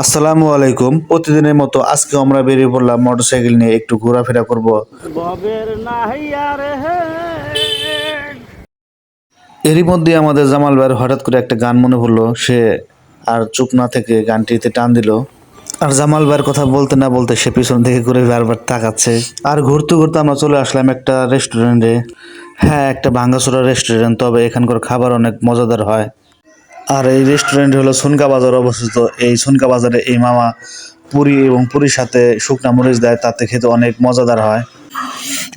আসসালামু আলাইকুম। প্রতিদিনের মতো আজকে আমরা বেরিয়ে পড়লাম মোটরসাইকেল নিয়ে একটু ঘোরাফেরা করব। এরই মধ্যে আমাদের জামাল ভাইয়ের হঠাৎ করে একটা গান মনে পড়ল। সে আর চুপ না থেকে গানটিতে টান দিল। আর জামাল ভাইয়ের কথা বলতে না বলতে সে পিছন থেকে ঘুরে বারবার তাকাচ্ছে। আর ঘুরতে ঘুরতে আমরা চলে আসলাম একটা রেস্টুরেন্টে হ্যাঁ একটা ভাঙ্গাচোরা রেস্টুরেন্ট তবে এখানকার খাবার অনেক মজাদার হয়। আর এই রেস্টুরেন্ট হলো সুনকা বাজার অবস্থিত। এই সুনকা বাজারে এই মামা পুরি এবং পুরীর সাথে শুকনা মরিচ দেয়, তাতে খেতে অনেক মজাদার হয়।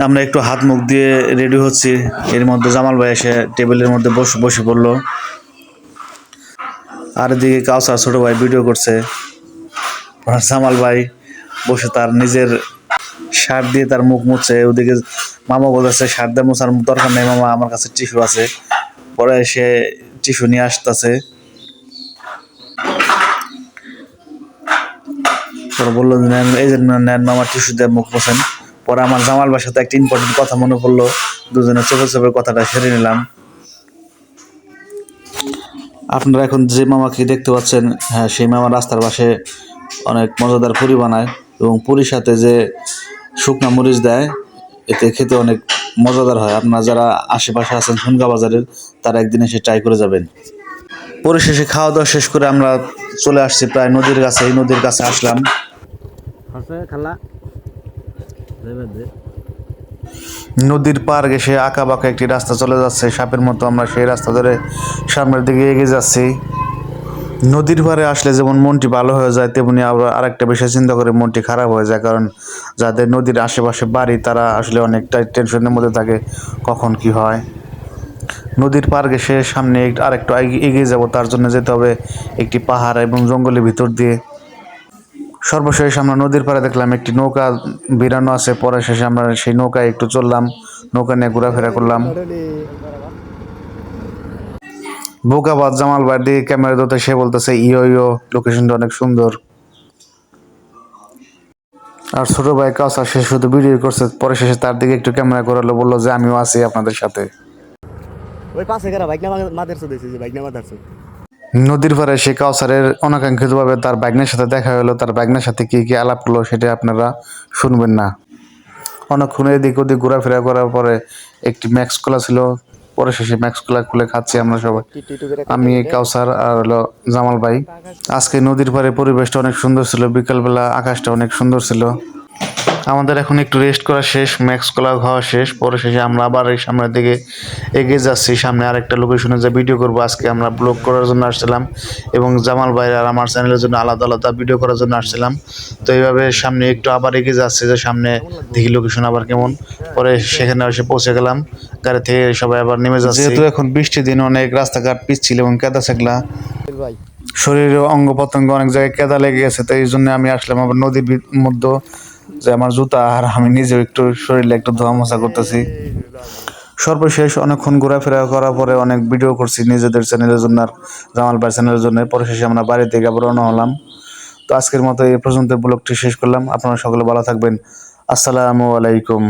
আমরা একটু হাত মুখ দিয়ে রেডি হচ্ছি। এর মধ্যে জামাল ভাই এসে টেবিলের মধ্যে বসে বসে পড়ল। আর এদিকে কাউসার ছোটো ভাই ভিডিও করছে। জামাল ভাই বসে তার নিজের শার্ট দিয়ে তার মুখ মুছছে। ওদিকে মামা বলেছে শার্ট দিয়ে মোছার দরকার নেই মামা, আমার কাছে টিস্যু আছে। পরে সে টিস্যু নিয়ে আসতেছে। পরে বলল এই যে নেন মামা টিস্যু দিয়ে মুখ মোছেন। পরে আমার জামাল ভাইয়ের সাথে একটা ইম্পর্টেন্ট কথা মনে পড়ল। দুজনে চোখে চোখে কথাটা সেরে নিলাম। আপনারা এখন যে মামাকে দেখতে পাচ্ছেন হ্যাঁ সেই মামা রাস্তার পাশে অনেক মজাদার পুরি বানায় এবং পুরীর সাথে যে শুকনা মরিচ দেয়, এতে খেতে অনেক মজাদার হয়। আপনারা যারা আশেপাশে আছেন সুনগা বাজারের তারা একদিন এসে ট্রাই করে যাবেন। পরিশেষে খাওয়া দাওয়া শেষ করে আমরা চলে আসছি প্রায় নদীর কাছে এই নদীর কাছে আসলাম। নদীর পার ঘেসে আঁকা বাঁকা একটি রাস্তা চলে যাচ্ছে। সাপের মতো আমরা সেই রাস্তা ধরে সামনের দিকে এগিয়ে যাচ্ছি। নদীর পাড়ে আসলে যেমন মনটি ভালো হয়ে যায়, তেমনি আবার আরেকটা বিষয় চিন্তা করে মনটি খারাপ হয়ে যায়। কারণ যাদের নদীর আশেপাশে বাড়ি, তারা আসলে অনেকটাই টেনশনের মধ্যে থাকে, কখন কি হয়। নদীর পার ঘেসে সামনে আরেকটু এগিয়ে যাব, তার জন্য যেতে হবে একটি পাহাড় এবং জঙ্গলের ভিতর দিয়ে। সর্বশেষ আমরা নদীর পাড়ে দেখলাম একটি নৌকা বেরানো আছে, পরে শেষে আমরা সেই নৌকায় একটু চললাম, নৌকা নিয়ে ঘোরাফেরা করলাম। বোকাবাদ জামাল ভাইয়ের দিকে ক্যামেরা ধরতে সে বলতেছে ইয়ো ইয়ো লোকেশনটা অনেক সুন্দর। আর ছোট ভাই কাউসা সে শুধু ভিডিও করছে পরে শেষে তার দিকে একটু ক্যামেরা করালো বলল যে আমিও আছি আপনাদের সাথে। ওই পাশে কারা বাইক না মাদার চো দিয়েছে যে বাইক না মাদার নদীর পাড়ে সে কাউসারের অনাকাঙ্ক্ষিতভাবে তার ব্যাগনের সাথে দেখা হলো। তার ব্যাগনের সাথে কি কি আলাপ করল সেটা আপনারা শুনবেন না। অনেকক্ষণ এদিক ওদিক ঘোরাফেরা করার পরে একটি ম্যাক্স খোলা ছিল। পরে শেষে ম্যাক্স খোলা খুলে খাচ্ছি আমরা সবাই। আমি কাউসার আর হলো জামাল ভাই। আজকে নদীর পাড়ে পরিবেশটা অনেক সুন্দর ছিল বিকালবেলা আকাশটা অনেক সুন্দর ছিল। আমাদের এখন একটু রেস্ট করা শেষ ম্যাক্স কলা খাওয়া শেষ। পরে শেষে আমরা আবার এই সামনের দিকে এগিয়ে যাচ্ছি। সামনে আরেকটা লোকেশনে যে ভিডিও করব আজকে আমরা ব্লগ করার জন্য আসছিলাম এবং জামাল ভাই আর আমার চ্যানেলের জন্য আলাদা আলাদা ভিডিও করার জন্য আসছিলাম। তো এইভাবে সামনে একটু আবার এগিয়ে যাচ্ছে যে সামনে দেখি লোকেশন আবার কেমন। পরে সেখানে এসে পৌঁছে গেলাম। গাড়ি থেকে সবাই আবার নেমে যাচ্ছে। যেহেতু এখন বৃষ্টির দিন অনেক রাস্তাঘাট পিচ্ছিল এবং কেদা সেগলা ভাই। শরীরে অঙ্গ প্রত্যঙ্গ অনেক জায়গায় কেদা লেগে গেছে তো এই জন্য আমি আসলাম আবার নদীর মধ্যে যে আমার জুতা আর আমি নিজেও একটু শরীরে একটু ধোয়া মোছা করতেছি। সর্বশেষ অনেকক্ষণ ঘোরাফেরা করার পরে অনেক ভিডিও করছি নিজেদের চ্যানেলের জন্য আর জামাল ভাই চ্যানেলের জন্য। পরশেষে আমরা বাড়ি থেকে রওনা হলাম। তো আজকের মতো এই পর্যন্ত ব্লগটি শেষ করলাম। আপনারা সকলে ভালো থাকবেন। আসসালামু আলাইকুম।